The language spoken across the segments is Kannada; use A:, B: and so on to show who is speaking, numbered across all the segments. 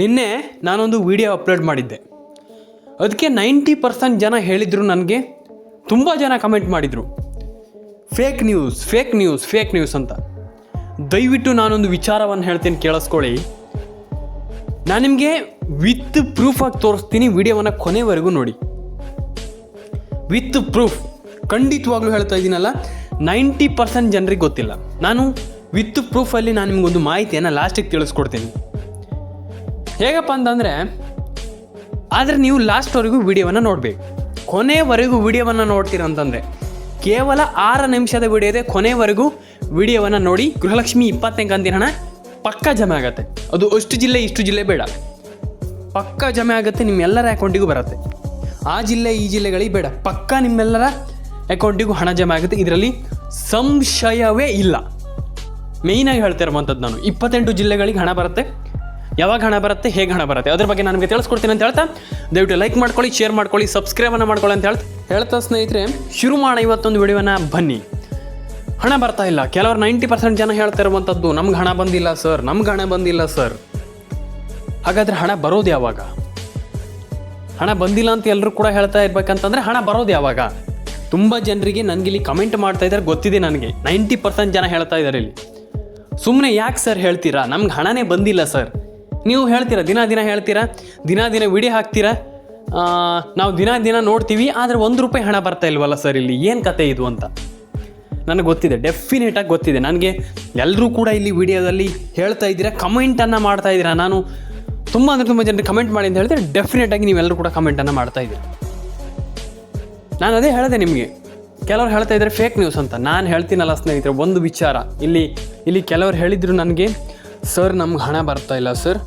A: ನಿನ್ನೆ ನಾನೊಂದು ವಿಡಿಯೋ ಅಪ್ಲೋಡ್ ಮಾಡಿದ್ದೆ. ಅದಕ್ಕೆ ನೈಂಟಿ ಪರ್ಸೆಂಟ್ ಜನ ಹೇಳಿದರು ನನಗೆ, ತುಂಬ ಜನ ಕಮೆಂಟ್ ಮಾಡಿದರು. Fake news fake news fake news ಅಂತ. ದಯವಿಟ್ಟು ನಾನೊಂದು ವಿಚಾರವನ್ನು ಹೇಳ್ತೀನಿ, ಕೇಳಿಸ್ಕೊಳ್ಳಿ. ನಾನು ನಿಮಗೆ ವಿತ್ ಪ್ರೂಫಾಗಿ ತೋರಿಸ್ತೀನಿ ವಿಡಿಯೋವನ್ನು ಕೊನೆವರೆಗೂ ನೋಡಿ. ವಿತ್ ಪ್ರೂಫ್ ಖಂಡಿತವಾಗ್ಲೂ ಹೇಳ್ತಾ ಇದ್ದೀನಲ್ಲ ನೈಂಟಿ ಪರ್ಸೆಂಟ್ ಜನರಿಗೆ ಗೊತ್ತಿಲ್ಲ. ನಾನು ವಿತ್ ಪ್ರೂಫಲ್ಲಿ ನಾನು ನಿಮಗೊಂದು ಮಾಹಿತಿಯನ್ನು ಲಾಸ್ಟಿಗೆ ತಿಳಿಸ್ಕೊಡ್ತೀನಿ. ಹೇಗಪ್ಪ ಅಂತಂದರೆ, ಆದರೆ ನೀವು ಲಾಸ್ಟ್ವರೆಗೂ ವಿಡಿಯೋವನ್ನು ನೋಡಬೇಕು. ಕೊನೆವರೆಗೂ ವಿಡಿಯೋವನ್ನು ನೋಡ್ತೀರ ಅಂತಂದರೆ, ಕೇವಲ ಆರು ನಿಮಿಷದ ವಿಡಿಯೋ ಇದೆ, ಕೊನೆವರೆಗೂ ವಿಡಿಯೋವನ್ನು ನೋಡಿ, ಗೃಹಲಕ್ಷ್ಮಿ ಇಪ್ಪತ್ತನೇ ಕಂತಿನ ಹಣ ಪಕ್ಕ ಜಮೆ ಆಗುತ್ತೆ. ಅದು ಅಷ್ಟು ಜಿಲ್ಲೆ, ಇಷ್ಟು ಜಿಲ್ಲೆ ಬೇಡ. ಪಕ್ಕ ಜಮೆ ಆಗುತ್ತೆ, ನಿಮ್ಮೆಲ್ಲರ ಅಕೌಂಟಿಗೂ ಬರುತ್ತೆ. ಆ ಜಿಲ್ಲೆ, ಈ ಜಿಲ್ಲೆಗಳಿಗೆ ಬೇಡ. ಪಕ್ಕ ನಿಮ್ಮೆಲ್ಲರ ಅಕೌಂಟಿಗೂ ಹಣ ಜಮೆ ಆಗುತ್ತೆ. ಇದರಲ್ಲಿ ಸಂಶಯವೇ ಇಲ್ಲ. ಮೇಯ್ನಾಗಿ ಹೇಳ್ತಾ ಇರುವಂಥದ್ದು ನಾನು. ಇಪ್ಪತ್ತೆಂಟು ಜಿಲ್ಲೆಗಳಿಗೆ ಹಣ ಬರುತ್ತೆ. ಯಾವಾಗ ಹಣ ಬರುತ್ತೆ, ಹೇಗೆ ಹಣ ಬರುತ್ತೆ? ಅದ್ರ ಬಗ್ಗೆ ನನಗೆ ತಿಳಿಸ್ಕೊಡ್ತೀನಿ ಅಂತ ಹೇಳ್ತಾ, ದಯವಿಟ್ಟು ಲೈಕ್ ಮಾಡ್ಕೊಳ್ಳಿ ಶೇರ್ ಮಾಡ್ಕೊಳ್ಳಿ ಸಬ್ಸ್ಕ್ರೈಬನ್ನು ಮಾಡ್ಕೊಳ್ಳಿ ಅಂತ ಹೇಳ್ತಾ. ಹೇಳ್ತಾ ಸ್ನೇಹಿತರೆ, ಶುರು ಮಾಡೋಣ ಇವತ್ತೊಂದು ವಿಡಿಯೋನ ಬನ್ನಿ. ಹಣ ಬರ್ತಾ ಇಲ್ಲ. ಕೆಲವರು ನೈಂಟಿ ಪರ್ಸೆಂಟ್ ಜನ ಹೇಳ್ತಾ ಇರುವಂಥದ್ದು ನಮ್ಗೆ ಹಣ ಬಂದಿಲ್ಲ ಸರ್ ನಮ್ಗೆ ಹಣ ಬಂದಿಲ್ಲ ಸರ್ ಹಾಗಾದರೆ ಹಣ ಬರೋದು ಯಾವಾಗ? ಹಣ ಬಂದಿಲ್ಲ ಅಂತ ಎಲ್ಲರೂ ಕೂಡ ಹೇಳ್ತಾ ಇರ್ಬೇಕಂತಂದ್ರೆ ಹಣ ಬರೋದು ಯಾವಾಗ? ತುಂಬ ಜನರಿಗೆ ನನಗಿಲ್ಲಿ ಕಮೆಂಟ್ ಮಾಡ್ತಾ ಇದ್ದಾರೆ ಗೊತ್ತಿದೆ ನನಗೆ. ನೈಂಟಿ ಪರ್ಸೆಂಟ್ ಜನ ಹೇಳ್ತಾ ಇದ್ದಾರೆ ಇಲ್ಲಿ. ಸುಮ್ಮನೆ ಯಾಕೆ ಸರ್ ಹೇಳ್ತೀರಾ? ನಮ್ಗೆ ಹಣನೇ ಬಂದಿಲ್ಲ ಸರ್ ನೀವು ಹೇಳ್ತೀರಾ? ದಿನ ದಿನ ಹೇಳ್ತೀರಾ? ದಿನ ದಿನ ವಿಡಿಯೋ ಹಾಕ್ತೀರಾ? ನಾವು ದಿನ ದಿನ ನೋಡ್ತೀವಿ, ಆದರೆ ಒಂದು ರೂಪಾಯಿ ಹಣ ಬರ್ತಾ ಇಲ್ವಲ್ಲ ಸರ್ ಇಲ್ಲಿ? ಏನು ಕತೆ ಇದು ಅಂತ? ನನಗೆ ಗೊತ್ತಿದೆ ಡೆಫಿನೆಟಾಗಿ ಗೊತ್ತಿದೆ. ನನಗೆ ಎಲ್ಲರೂ ಕೂಡ ಇಲ್ಲಿ ವಿಡಿಯೋದಲ್ಲಿ ಹೇಳ್ತಾ ಇದ್ದೀರಾ ಕಮೆಂಟನ್ನು ಮಾಡ್ತಾ ಇದ್ದೀರಾ. ನಾನು ತುಂಬ ಅಂದರೆ ತುಂಬ ಜನರಿಗೆ ಕಮೆಂಟ್ ಮಾಡಿ ಅಂತ ಹೇಳಿದ್ರೆ ಡೆಫಿನೆಟಾಗಿ ನೀವೆಲ್ಲರೂ ಕೂಡ ಕಮೆಂಟನ್ನು ಮಾಡ್ತಾ ಇದ್ದೀರಾ. ನಾನು ಅದೇ ಹೇಳಿದೆ ನಿಮಗೆ. ಕೆಲವ್ರು ಹೇಳ್ತಾ ಇದ್ದಾರೆ ಫೇಕ್ ನ್ಯೂಸ್ ಅಂತ. ನಾನು ಹೇಳ್ತೀನಲ್ಲ ಸ್ನೇಹಿತರೆ, ಒಂದು ವಿಚಾರ. ಇಲ್ಲಿ ಇಲ್ಲಿ ಕೆಲವರು ಹೇಳಿದರು ನನಗೆ ಸರ್ ನಮ್ಗೆ ಹಣ ಬರ್ತಾ ಇಲ್ಲ ಸರ್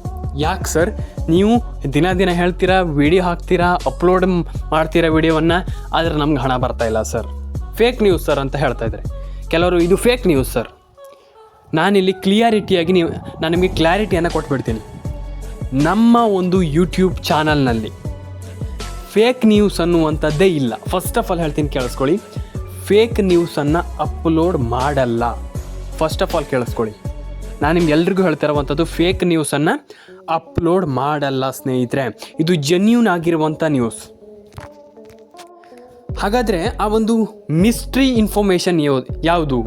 A: ಯಾಕೆ ಸರ್ ನೀವು ದಿನ ದಿನ ಹೇಳ್ತೀರಾ ವಿಡಿಯೋ ಹಾಕ್ತೀರಾ ಅಪ್ಲೋಡ್ ಮಾಡ್ತೀರಾ ವಿಡಿಯೋವನ್ನು ಆದರೆ ನಮ್ಗೆ ಹಣ ಬರ್ತಾ ಇಲ್ಲ ಸರ್ ಫೇಕ್ ನ್ಯೂಸ್ ಸರ್ ಅಂತ ಹೇಳ್ತಾ ಇದ್ದಾರೆ ಕೆಲವರು, ಇದು ಫೇಕ್ ನ್ಯೂಸ್ ಸರ್ ನಾನಿಲ್ಲಿ ಕ್ಲಿಯಾರಿಟಿಯಾಗಿ ನೀವು, ನಾನು ನಿಮಗೆ ಕ್ಲಾರಿಟಿಯನ್ನು ಕೊಟ್ಬಿಡ್ತೀನಿ. ನಮ್ಮ ಒಂದು ಯೂಟ್ಯೂಬ್ ಚಾನಲ್ನಲ್ಲಿ ಫೇಕ್ ನ್ಯೂಸ್ ಅನ್ನುವಂಥದ್ದೇ ಇಲ್ಲ. ಫಸ್ಟ್ ಆಫ್ ಆಲ್ ಹೇಳ್ತೀನಿ, ಕೇಳಿಸ್ಕೊಳ್ಳಿ. ಫೇಕ್ ನ್ಯೂಸನ್ನು ಅಪ್ಲೋಡ್ ಮಾಡಲ್ಲ. ಫಸ್ಟ್ ಆಫ್ ಆಲ್ ಕೇಳಿಸ್ಕೊಳ್ಳಿ. ನಾನು ನಿಮ್ಗೆ ಎಲ್ರಿಗೂ ಹೇಳ್ತಾ ಇರುವಂಥದ್ದು ಫೇಕ್ ನ್ಯೂಸನ್ನು ಅಪ್ಲೋಡ್ ಮಾಡಲ್ಲ ಸ್ನೇಹಿತರೆ. ಇದು ಜೆನ್ಯೂನ್ ಆಗಿರುವಂಥ ನ್ಯೂಸ್ ಹಾಗಾದರೆ ಆ ಒಂದು ಮಿಸ್ಟ್ರಿ ಇನ್ಫಾರ್ಮೇಷನ್ ಯಾವುದು?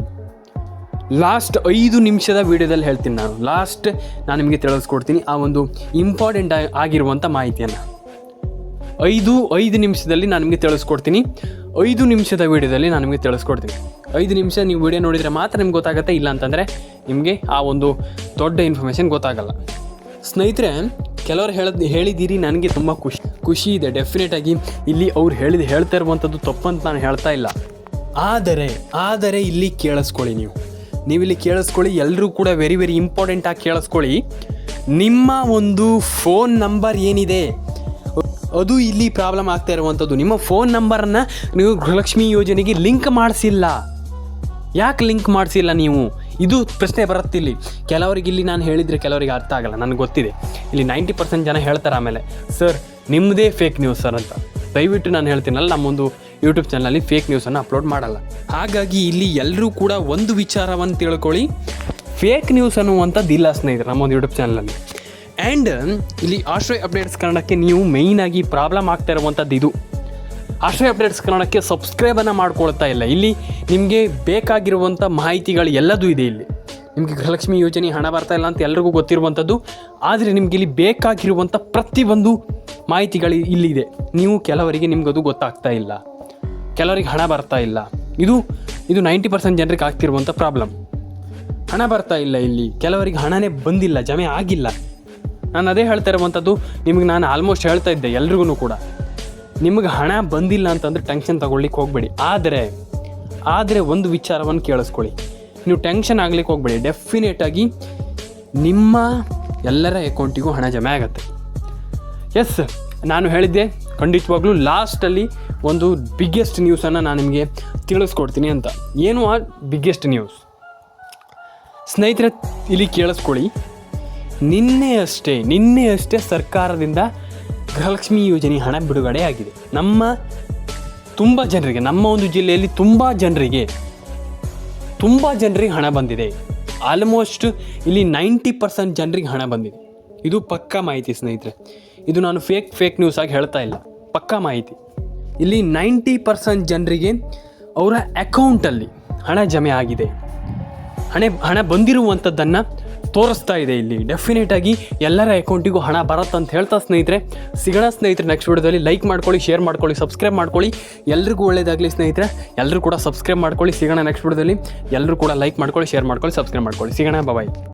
A: ಲಾಸ್ಟ್ ಐದು ನಿಮಿಷದ ವಿಡಿಯೋದಲ್ಲಿ ಹೇಳ್ತೀನಿ ನಾನು. ಲಾಸ್ಟ್ ನಾನು ನಿಮಗೆ ತಿಳಿಸ್ಕೊಡ್ತೀನಿ ಆ ಒಂದು ಇಂಪಾರ್ಟೆಂಟ್ ಆಗಿರುವಂಥ ಮಾಹಿತಿಯನ್ನು. ಐದು ಐದು ನಿಮಿಷದಲ್ಲಿ ನಾನು ನಿಮಗೆ ತಿಳಿಸ್ಕೊಡ್ತೀನಿ. ಐದು ನಿಮಿಷದ ವೀಡಿಯೋದಲ್ಲಿ ನಾನು ನಿಮಗೆ ತಿಳಿಸ್ಕೊಡ್ತೀನಿ. ಐದು ನಿಮಿಷ ನೀವು ವೀಡಿಯೋ ನೋಡಿದರೆ ಮಾತ್ರ ನಿಮ್ಗೆ ಗೊತ್ತಾಗುತ್ತೆ, ಇಲ್ಲ ಅಂತಂದರೆ ನಿಮಗೆ ಆ ಒಂದು ದೊಡ್ಡ ಇನ್ಫಾರ್ಮೇಷನ್ ಗೊತ್ತಾಗಲ್ಲ. ಸ್ನೇಹಿತರೆ, ಕೆಲವರು ಹೇಳದ್ ಹೇಳಿದ್ದೀರಿ, ನನಗೆ ತುಂಬ ಖುಷಿ ಖುಷಿ ಇದೆ. ಡೆಫಿನೆಟಾಗಿ ಇಲ್ಲಿ ಅವ್ರು ಹೇಳಿದ ಹೇಳ್ತಾ ಇರುವಂಥದ್ದು ತಪ್ಪಂತ ನಾನು ಹೇಳ್ತಾ ಇಲ್ಲ. ಆದರೆ ಆದರೆ ಇಲ್ಲಿ ಕೇಳಿಸ್ಕೊಳ್ಳಿ ನೀವು. ನೀವು ಇಲ್ಲಿ ಕೇಳಿಸ್ಕೊಳ್ಳಿ ಎಲ್ಲರೂ ಕೂಡ ವೆರಿ ವೆರಿ ಇಂಪಾರ್ಟೆಂಟಾಗಿ ಕೇಳಿಸ್ಕೊಳ್ಳಿ. ನಿಮ್ಮ ಒಂದು ಫೋನ್ ನಂಬರ್ ಏನಿದೆ? ಅದು ಇಲ್ಲಿ ಪ್ರಾಬ್ಲಮ್ ಆಗ್ತಾ ಇರುವಂಥದ್ದು ನಿಮ್ಮ ಫೋನ್ ನಂಬರನ್ನು ನೀವು ಗೃಹಲಕ್ಷ್ಮಿ ಯೋಜನೆಗೆ ಲಿಂಕ್ ಮಾಡಿಸಿಲ್ಲ. ಯಾಕೆ ಲಿಂಕ್ ಮಾಡಿಸಿಲ್ಲ ನೀವು? ಇದು ಪ್ರಶ್ನೆ ಬರುತ್ತೆ ಇಲ್ಲಿ. ಕೆಲವರಿಗೆ ಇಲ್ಲಿ ನಾನು ಹೇಳಿದರೆ ಕೆಲವರಿಗೆ ಅರ್ಥ ಆಗಲ್ಲ, ನನಗೆ ಗೊತ್ತಿದೆ. ಇಲ್ಲಿ ನೈಂಟಿ ಪರ್ಸೆಂಟ್ ಜನ ಹೇಳ್ತಾರೆ ಆಮೇಲೆ ಸರ್ ನಿಮ್ಮದೇ ಫೇಕ್ ನ್ಯೂಸ್ ಸರ್ ಅಂತ. ದಯವಿಟ್ಟು ನಾನು ಹೇಳ್ತೀನಲ್ಲ ನಮ್ಮೊಂದು ಯೂಟ್ಯೂಬ್ ಚಾನಲಲ್ಲಿ ಫೇಕ್ ನ್ಯೂಸನ್ನು ಅಪ್ಲೋಡ್ ಮಾಡಲ್ಲ. ಹಾಗಾಗಿ ಇಲ್ಲಿ ಎಲ್ಲರೂ ಕೂಡ ಒಂದು ವಿಚಾರವನ್ನು ತಿಳ್ಕೊಳ್ಳಿ. ಫೇಕ್ ನ್ಯೂಸ್ ಅನ್ನುವಂಥದ್ದು ಇಲ್ಲ ಸ್ನೇಹಿತರೆ, ನಮ್ಮೊಂದು ಯೂಟ್ಯೂಬ್ ಚಾನಲಲ್ಲಿ ಆ್ಯಂಡ್ ಇಲ್ಲಿ ಆಶ್ರಯ ಅಪ್ಡೇಟ್ಸ್ ಕನ್ನಡಕ್ಕೆ ನೀವು ಮೇಯ್ನಾಗಿ ಪ್ರಾಬ್ಲಮ್ ಆಗ್ತಾ ಇರುವಂಥದ್ದು ಇದು. ಆಶ್ರಯ ಅಪ್ಡೇಟ್ಸ್ ಕನ್ನಡಕ್ಕೆ ಸಬ್ಸ್ಕ್ರೈಬನ್ನು ಮಾಡ್ಕೊಳ್ತಾ ಇಲ್ಲ. ಇಲ್ಲಿ ನಿಮಗೆ ಬೇಕಾಗಿರುವಂಥ ಮಾಹಿತಿಗಳು ಎಲ್ಲದೂ ಇದೆ ಇಲ್ಲಿ. ನಿಮಗೆ ಗೃಹಲಕ್ಷ್ಮಿ ಯೋಜನೆ ಹಣ ಬರ್ತಾ ಇಲ್ಲ ಅಂತ ಎಲ್ರಿಗೂ ಗೊತ್ತಿರುವಂಥದ್ದು ಆದರೆ ನಿಮಗೆ ಇಲ್ಲಿ ಬೇಕಾಗಿರುವಂಥ ಪ್ರತಿಯೊಂದು ಮಾಹಿತಿಗಳು ಇಲ್ಲಿದೆ ನೀವು ಕೆಲವರಿಗೆ ನಿಮ್ಗೆ ಅದು ಗೊತ್ತಾಗ್ತಾ ಇಲ್ಲ. ಕೆಲವರಿಗೆ ಹಣ ಬರ್ತಾ ಇಲ್ಲ. ಇದು ಇದು ನೈಂಟಿ ಪರ್ಸೆಂಟ್ ಜನರಿಗೆ ಆಗ್ತಿರುವಂಥ ಪ್ರಾಬ್ಲಮ್ ಹಣ ಬರ್ತಾ ಇಲ್ಲ ಇಲ್ಲಿ. ಕೆಲವರಿಗೆ ಹಣನೇ ಬಂದಿಲ್ಲ, ಜಮೆ ಆಗಿಲ್ಲ. ನಾನು ಅದೇ ಹೇಳ್ತಾ ಇರುವಂಥದ್ದು, ನಿಮಗೆ ನಾನು ಆಲ್ಮೋಸ್ಟ್ ಹೇಳ್ತಾ ಇದ್ದೆ ಎಲ್ರಿಗೂ ಕೂಡ. ನಿಮಗೆ ಹಣ ಬಂದಿಲ್ಲ ಅಂತಂದರೆ ಟೆನ್ಷನ್ ತಗೊಳ್ಳಿಕ್ಕೆ ಹೋಗಬೇಡಿ. ಆದರೆ ಆದರೆ ಒಂದು ವಿಚಾರವನ್ನು ಕೇಳಿಸ್ಕೊಳ್ಳಿ. ನೀವು ಟೆನ್ಷನ್ ಆಗ್ಲಿಕ್ಕೆ ಹೋಗಬೇಡಿ. ಡೆಫಿನೆಟಾಗಿ ನಿಮ್ಮ ಎಲ್ಲರ ಅಕೌಂಟಿಗೂ ಹಣ ಜಮೆ ಆಗತ್ತೆ. ಎಸ್ ನಾನು ಹೇಳಿದ್ದೆ, ಖಂಡಿತವಾಗ್ಲೂ ಲಾಸ್ಟಲ್ಲಿ ಒಂದು ಬಿಗ್ಗೆಸ್ಟ್ ನ್ಯೂಸನ್ನು ನಾನು ನಿಮಗೆ ತಿಳಿಸ್ಕೊಡ್ತೀನಿ ಅಂತ. ಏನು ಆ ಬಿಗ್ಗೆಸ್ಟ್ ನ್ಯೂಸ್ ಸ್ನೇಹಿತರೆ, ಇಲ್ಲಿ ಕೇಳಿಸ್ಕೊಳ್ಳಿ. ನಿನ್ನೆ ಅಷ್ಟೇ ನಿನ್ನೆ ಅಷ್ಟೇ ಸರ್ಕಾರದಿಂದ ಗೃಹಲಕ್ಷ್ಮಿ ಯೋಜನೆ ಹಣ ಬಿಡುಗಡೆ ಆಗಿದೆ ನಮ್ಮ ತುಂಬ ಜನರಿಗೆ, ನಮ್ಮ ಒಂದು ಜಿಲ್ಲೆಯಲ್ಲಿ ತುಂಬ ಜನರಿಗೆ ತುಂಬ ಜನರಿಗೆ ಹಣ ಬಂದಿದೆ. ಆಲ್ಮೋಸ್ಟ್ ಇಲ್ಲಿ ನೈಂಟಿ ಪರ್ಸೆಂಟ್ ಜನರಿಗೆ ಹಣ ಬಂದಿದೆ. ಇದು ಪಕ್ಕಾ ಮಾಹಿತಿ ಸ್ನೇಹಿತರೆ. ಇದು ನಾನು ಫೇಕ್ ಫೇಕ್ ನ್ಯೂಸ್ ಆಗಿ ಹೇಳ್ತಾ ಇಲ್ಲ. ಪಕ್ಕಾ ಮಾಹಿತಿ. ಇಲ್ಲಿ ನೈಂಟಿ ಪರ್ಸೆಂಟ್ ಜನರಿಗೆ ಅವರ ಅಕೌಂಟಲ್ಲಿ ಹಣ ಜಮೆ ಆಗಿದೆ. ಹಣ ಹಣ ಬಂದಿರುವಂಥದ್ದನ್ನು ತೋರಿಸ್ತಾ ಇದೆ ಇಲ್ಲಿ. ಡೆಫಿನೆಟ್ ಆಗಿ ಎಲ್ಲರ ಅಕೌಂಟಿಗೂ ಹಣ ಬರುತ್ತೆ ಅಂತ ಹೇಳ್ತಾ ಸ್ನೇಹಿತರೆ. ಸಿಗೋಣ ಸ್ನೇಹಿತರೆ ನೆಕ್ಸ್ಟ್ ವಿಡಿಯೋದಲ್ಲಿ. ಲೈಕ್ ಮಾಡ್ಕೊಳ್ಳಿ ಶೇರ್ ಮಾಡ್ಕೊಳ್ಳಿ ಸಬ್ಸ್ಕ್ರೈಬ್ ಮಾಡ್ಕೊಳ್ಳಿ. ಎಲ್ರಿಗೂ ಒಳ್ಳೇದಾಗಲಿ ಸ್ನೇಹಿತರೆ. ಎಲ್ಲರೂ ಕೂಡ ಸಬ್ಸ್ಕ್ರೈಬ್ ಮಾಡ್ಕೊಳ್ಳಿ. ಸಿಗೋಣ ನೆಕ್ಸ್ಟ್ ವಿಡಿಯೋದಲ್ಲಿ. ಎಲ್ಲರೂ ಕೂಡ ಲೈಕ್ ಮಾಡ್ಕೊಳ್ಳಿ ಶೇರ್ ಮಾಡ್ಕೊಳ್ಳಿ ಸಬ್ಸ್ಕ್ರೈಬ್ ಮಾಡ್ಕೊಳ್ಳಿ. ಸಿಗೋಣ ಬಾಯ್